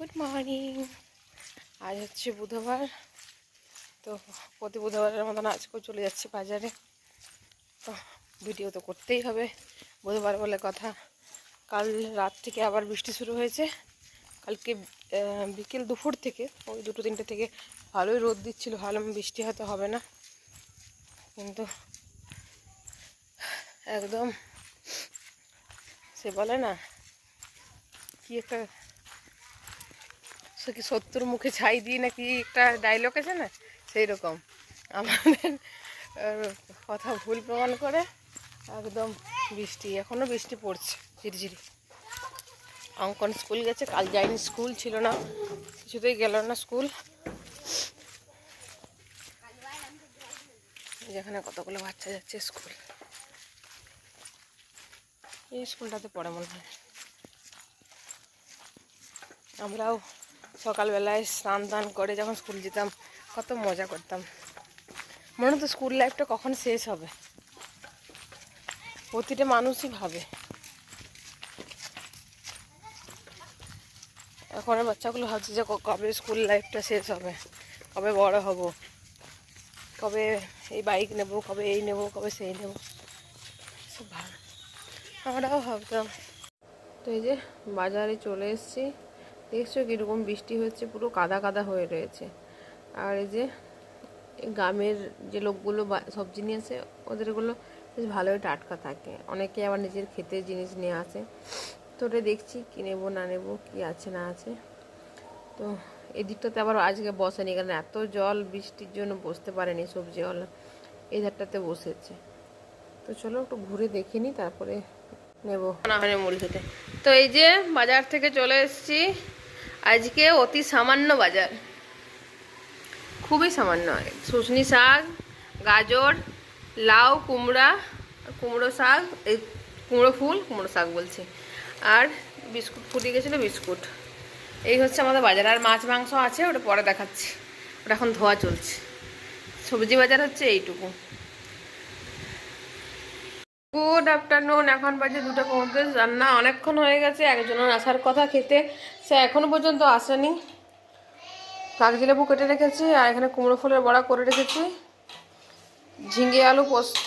Good morning আজ হচ্ছে বুধবার। তো প্রতি বুধবারের মতন আজকেও চলে যাচ্ছি বাজারে। তো ভিডিও তো করতেই হবে। বুধবার বলে কথা। কাল রাত থেকে আবার বৃষ্টি শুরু হয়েছে। কালকে বিকেল দুপুর থেকে, ওই দুটো তিনটে থেকে ভালোই রোদ দিচ্ছিল। ভালো বৃষ্টি হয়তো হবে না। কিন্তু একদম সে বলে না, কি একটা সে কি সত্তর মুখে ছাই দিয়ে নাকি একটা ডায়লগ আছে না? সেই রকম আমাদের কথা ভুল প্রমাণ করে একদম বৃষ্টি এখনও বৃষ্টি পড়ছে, ঝিরিঝিরি। অঙ্কন স্কুল গেছে, কাল যায়নি স্কুল, ছিল না, কিছুতেই গেল না স্কুল। যেখানে কতগুলো বাচ্চা যাচ্ছে স্কুল। এই স্কুলটাতে পড়ে মনে হয়। আমরাও সকালবেলায় স্নান টান করে যখন স্কুল যেতাম, কত মজা করতাম। মনে হতো স্কুল লাইফটা কখন শেষ হবে। প্রতিটা মানুষই ভাবে। এখনের বাচ্চাগুলো ভাবছে যে কবে স্কুল লাইফটা শেষ হবে, কবে বড় হব, কবে এই বাইক নেব, কবে এই নেব, কবে সেই নেব। সব ভাব। আমরাও ভাবতাম। তো এই যে বাজারে চলে এসেছি। দেখছ কীরকম বৃষ্টি হচ্ছে, পুরো কাদা কাদা হয়ে রয়েছে। আর এই যে গ্রামের যে লোকগুলো সবজি নিয়ে আসে ওদেরগুলো বেশ ভালোই টাটকা থাকে। অনেকে আবার নিজের ক্ষেতের জিনিস নিয়ে আসে। তো ওটা দেখছি কী নেব, না নেব, কী আছে, না আছে। তো এদিকটাতে আবার আজকে বসেনি, কারণ এত জল, বৃষ্টির জন্য বসতে পারেনি সবজিওয়ালা। এই ধারটাতে বসেছে। তো চলো একটু ঘুরে দেখে নিই, তারপরে নেব। না হয় মূল খেতে। তো এই যে বাজার থেকে চলে এসেছি। আজকে অতি সামান্য বাজার। খুবই সামান্য শুশনি শাক, গাজর, লাউ, কুমড়া, কুমড়ো শাক, এই কুমড়ো ফুল, কুমড়ো শাক বলছি। আর বিস্কুট ফুটিয়ে গেছিল বিস্কুট। এই হচ্ছে আমাদের বাজার। আর মাছ মাংস আছে, ওটা পরে দেখাচ্ছি। ওটা এখন ধোয়া চলছে। সবজি বাজার হচ্ছে এইটুকু। গুড আফটারনুন এখন বাজে দুটো পঁয়ত্রিশ রান্না অনেকক্ষণ হয়ে গেছে, একজনের আসার কথা খেতে। সে এখনও পর্যন্ত আসেনি। কাগজি লেবু কেটে রেখেছি, আর এখানে কুমড়ো ফুলের বড়া করে রেখেছি। ঝিঙে আলু পোস্ত,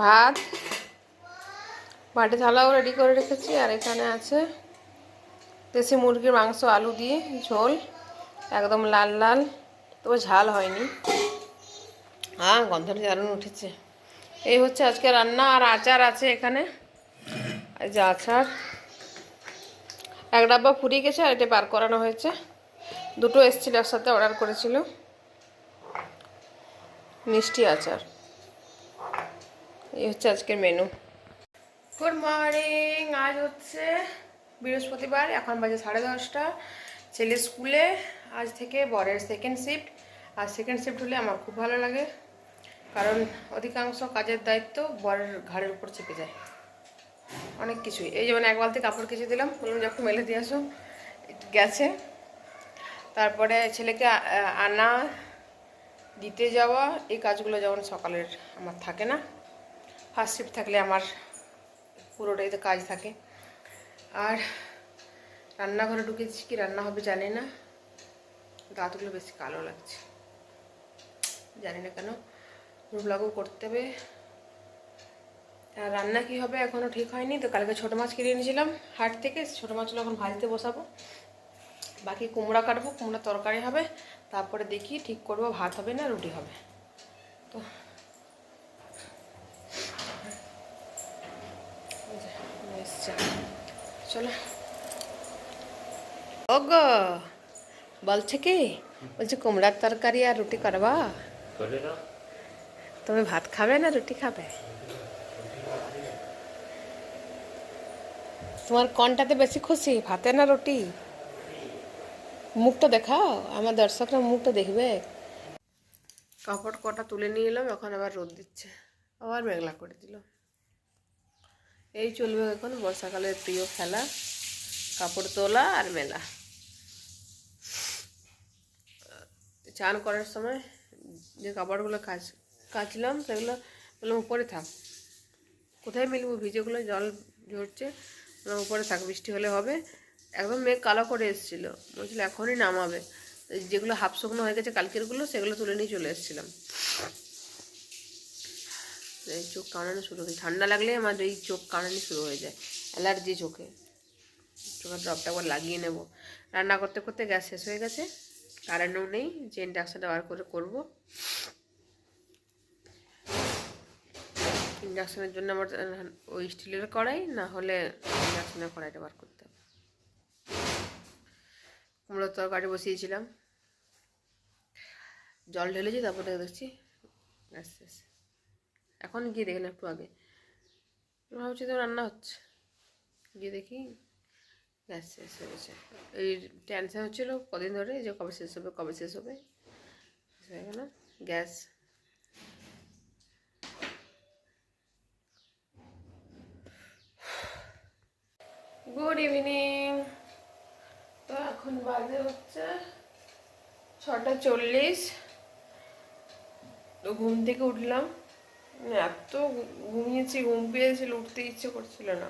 ভাত, বাটি থালাও রেডি করে রেখেছি, আর এখানে আছে দেশি মুরগির মাংস, আলু দিয়ে ঝোল, একদম লাল লাল, তবে ঝাল হয়নি। হ্যাঁ গন্ধটা দারুণ উঠেছে। এই হচ্ছে আজকে রান্না আর আচার আছে এখানে। এই যে আচার। এক ডাব্বা ফুরিয়ে গেছে আর এটা বার করানো হয়েছে। দুটো এসেছিল একসাথে অর্ডার করেছিল। মিষ্টি আচার। এই হচ্ছে আজকের মেনু। গুড মর্নিং আজ হচ্ছে বৃহস্পতিবার, এখন বাজে সাড়ে দশটা। ছেলে স্কুলে, আজ থেকে বরের সেকেন্ড শিফট আর সেকেন্ড শিফট হলে আমার খুব ভালো লাগে। কারণ অধিকাংশ কাজের দায়িত্ব বরের ঘাড়ের উপর চেপে যায়। অনেক কিছুই। এই যেমন এক বালতি কাপড় কেচে দিলাম, বললাম যখন মেলে দিয়ে আসো। গেছে। তারপরে ছেলেকে আনা, দিতে যাওয়া, এই কাজগুলো যেমন সকালের আমার থাকে না। ফার্স্ট শিফট থাকলে আমার পুরোটাই তো কাজ থাকে। আর রান্নাঘরে ঢুকেছি কি রান্না হবে জানি না। দাঁতগুলো বেশি কালো লাগছে। জানি না কেন। ব্লগও করতে হবে। আর রান্না কি হবে এখনও ঠিক হয়নি, তো কালকে ছোটো মাছ কিনে এনেছিলাম হাট থেকে, ছোটো মাছগুলো এখন ভাজতে বসাবো। বাকি কুমড়া কাটবো, কুমড়া তরকারি হবে, তারপরে দেখি ঠিক করব ভাত হবে না রুটি হবে। তো। চলো। ওগো, বলছে কি? বলছে কুমড়ার তরকারি আর রুটি করবা করে তুমি ভাত খাবে না রুটি খাবে? তোমার কোনটাতে বেশি খুশি, ভাতে না রুটি? মুখটা দেখাও, আমার দর্শকরা মুখটা দেখবে। কাপড় কটা তুলে নিয়ে এলাম, এখন আবার রোদ দিচ্ছে, আবার মেঘলা করে দিল। এই চলবে এখন বর্ষাকালের প্রিয় খেলা, কাপড় তোলা আর মেলা। চান করার সময় যে কাপড়গুলো কাচ কাচলাম, সেগুলো বললাম, উপরে থাক। কোথায় মিলবো? ভিজেগুলো জল ঝরছে। আমার উপরে থাক, বৃষ্টি হলে হবে। একদম মেঘ কালো করে এসেছিল। বলছিল, এখনই নামাবে। যেগুলো হাফ শুকনো হয়ে গেছে কালকেরগুলো, সেগুলো তুলে নিয়ে চলে এসেছিলাম। এই চোখ কানানো শুরু হয়ে, ঠান্ডা লাগলে আমার এই চোখ কানানি শুরু হয়ে যায়, অ্যালার্জি চোখে। চোখের ড্রপটা একবার লাগিয়ে নেব। রান্না করতে করতে গ্যাস শেষ হয়ে গেছে। কারেন্টও নেই, যে ইন্ডাকশানটা বার করে করব। ইন্ডাকশানের জন্য আমার, ওই স্টিলের কড়াই, না হলে ইন্ডাকশানের কড়াইটা বার করতে হবে। কুমড়োর তরকারি বসিয়েছিলাম। জল ঢেলেছি, তারপর তারপরে দেখছি গ্যাস শেষ এখন গিয়ে দেখেন একটু আগে। ভাবছি তো রান্না হচ্ছে। গিয়ে দেখি। গ্যাস শেষ হয়ে গেছে। এই টেনশন হচ্ছিল কদিন ধরে যে কবে শেষ হবে, কবে শেষ হবে? শেষ হয়ে গেল। গ্যাস। গুড ইভিনিং তো এখন বাজে হচ্ছে ছটা চল্লিশ। তো ঘুম থেকে উঠলাম। মানে এত ঘুমিয়েছি, ঘুম পেয়েছিল, উঠতে ইচ্ছে করছিল না।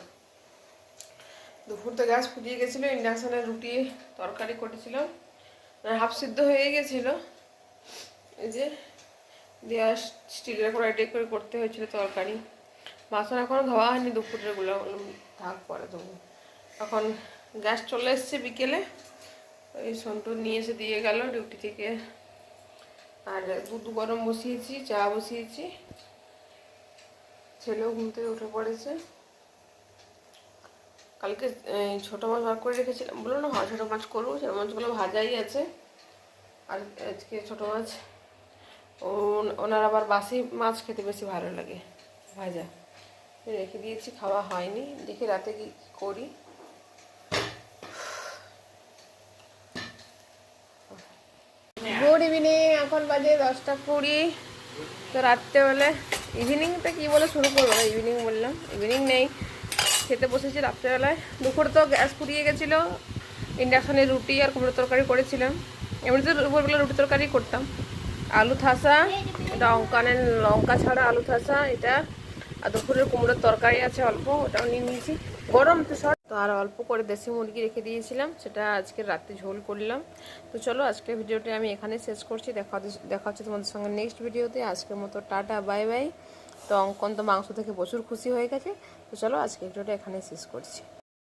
দুপুর তো গ্যাস ফুটিয়ে গেছিল, ইন্ডাকশানে রুটি তরকারি করেছিলাম। মানে হাফ সিদ্ধ হয়ে গেছিল। এই যে দেওয়া স্টিলের কড়াইটাই করে করতে হয়েছিল তরকারি। বাসন এখনও ধোয়া হয়নি দুপুরেরগুলো থাক পরে দেবো এখন গ্যাস চলে এসছে বিকেলে। ওই সন্টু নিয়ে এসে দিয়ে গেল ডিউটি থেকে। আর দুধ গরম বসিয়েছি, চা বসিয়েছি। ছেলেও ঘুম থেকে উঠে পড়েছে। কালকে ছোটো মাছ বার করে রেখেছিলাম। বলো না, হয় ছোটো মাছ করব। ছোটো মাছগুলো ভাজাই আছে। আর আজকে ছোটো মাছ ওনার আবার বাসি মাছ খেতে বেশি ভালো লাগে ভাজা। রেখে দিয়েছি, খাওয়া হয়নি। দেখি রাতে কি করি। গুড ইভিনিং, এখন বাজে দশটা কুড়ি। তো রাত্রেবেলে ইভিনিংটা কি বলে শুরু করব ইভিনিং বললাম। ইভিনিং নেই, খেতে বসেছি রাত্রেবেলায়। দুপুর তো গ্যাস পুড়িয়ে গেছিল, ইন্ডাকশানে রুটি আর কুমড়ো তরকারি করেছিলাম। এমনিতে দুপুরবেলা রুটি তরকারি করতাম। আলু থাসা লঙ্কানের লঙ্কা ছাড়া আলু থাসা এটা আর দুপুরের কুমড়োর তরকারি আছে অল্প, ওটাও নিয়ে নিয়েছি। গরম তো সব তো আর অল্প করে দেশি মুরগি রেখে দিয়েছিলাম, সেটা আজকে রাতে ঝোল করলাম। তো চলো আজকের ভিডিওটি আমি এখানে শেষ করছি। দেখা দেখা হচ্ছে তোমাদের সঙ্গে নেক্সট ভিডিওতে। আজকের মতো টাটা বাই বাই তো অঙ্কন তো মাংস থেকে প্রচুর খুশি হয়ে গেছে। তো চলো আজকে ভিডিওটা এখানে শেষ করছি।